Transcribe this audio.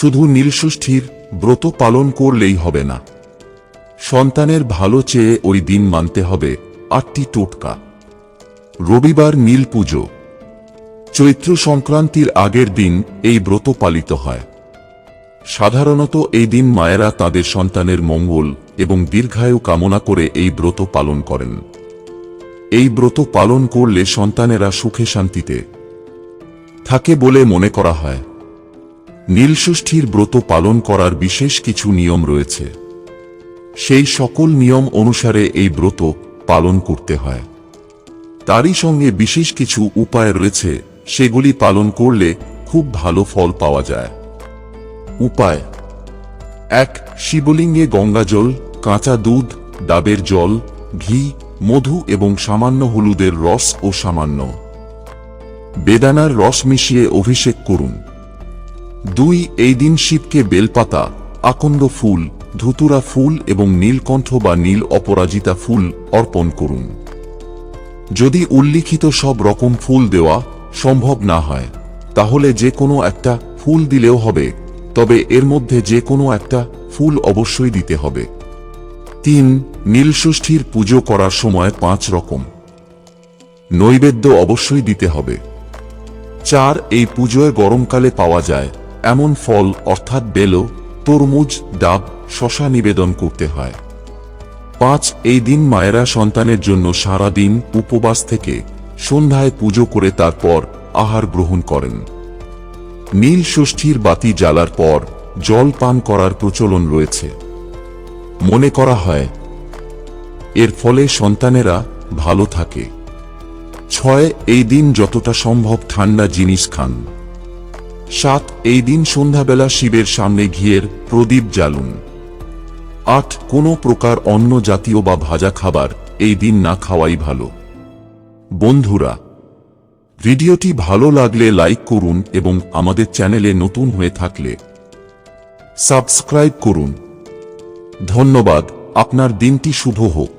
শুধু নীলষষ্ঠীর ব্রত পালন করলেই হবে না। সন্তানের ভালো চেয়ে ওই দিন মানতে হবে আটটি টোটকা। রবিবার নীল পুজো। চৈত্র সংক্রান্তির আগের দিন এই ব্রত পালিত হয়। সাধারণত এই দিন মায়েরা তাদের সন্তানের মঙ্গল এবং দীর্ঘায়ু কামনা করে এই ব্রত পালন করেন। এই ব্রত পালন করলে সন্তানেরা সুখে শান্তিতে থাকে বলে মনে করা হয়। নীলষষ্ঠীর ব্রত পালন করার বিশেষ কিছু নিয়ম রয়েছে। সেই সকল নিয়ম অনুসারে এই ব্রত পালন করতে হয়। তারই সঙ্গে বিশেষ কিছু উপায় রয়েছে, সেগুলি পালন করলে খুব ভালো ফল পাওয়া যায়। উপায়, এক, শিবলিঙ্গে গঙ্গাজল কাঁচা দুধ, ডাবের জল, ঘি, মধু এবং সামান্য হলুদের রস ও সামান্য। বেদানার রস মিশিয়ে অভিষেক করুন। দুই, এই দিন শিবকে বেলপাতা, আকন্দ ফুল, ধুতুরা ফুল এবং নীলকণ্ঠ বা নীল অপরাজিতা ফুল অর্পণ করুন। যদি উল্লিখিত সব রকম ফুল দেওয়া সম্ভব না হয়, তাহলে যে কোনো একটা ফুল দিলেও হবে, তবে এর মধ্যে যে কোনো একটা ফুল অবশ্যই দিতে হবে। তিন, নীলষষ্ঠীর পুজো করার সময় পাঁচ রকম। নৈবেদ্য অবশ্যই দিতে হবে। চার, এই পুজোয় গরমকালে পাওয়া যায় এমন ফল, অর্থাৎ বেলো, তরমুজ, ডাব, শশা নিবেদন করতে হয়। পাঁচ, এই দিন মায়েরা সন্তানের জন্য সারা দিন উপবাস থেকে সন্ধ্যায় পুজো করে তারপর আহার গ্রহণ করেন। নীল ষষ্ঠীর বাতি জ্বালার পর জল পান করার প্রচলন রয়েছে। মনে করা হয়, এর ফলে সন্তানেরা ভালো থাকে। ছয়, এই দিন যতটা সম্ভব ঠান্ডা জিনিস খান। সাত, এই দিন সন্ধ্যাবেলা শিবের সামনে ঘিয়ের প্রদীপ জ্বালুন। আট, কোনো প্রকার অন্ন জাতীয় বা ভাজা খাবার এই দিন না খাওয়াই ভালো। বন্ধুরা, ভিডিওটি ভালো লাগলে লাইক করুন এবং আমাদের চ্যানেলে নতুন হয়ে থাকলে সাবস্ক্রাইব করুন। ধন্যবাদ, আপনার দিনটি শুভ হোক।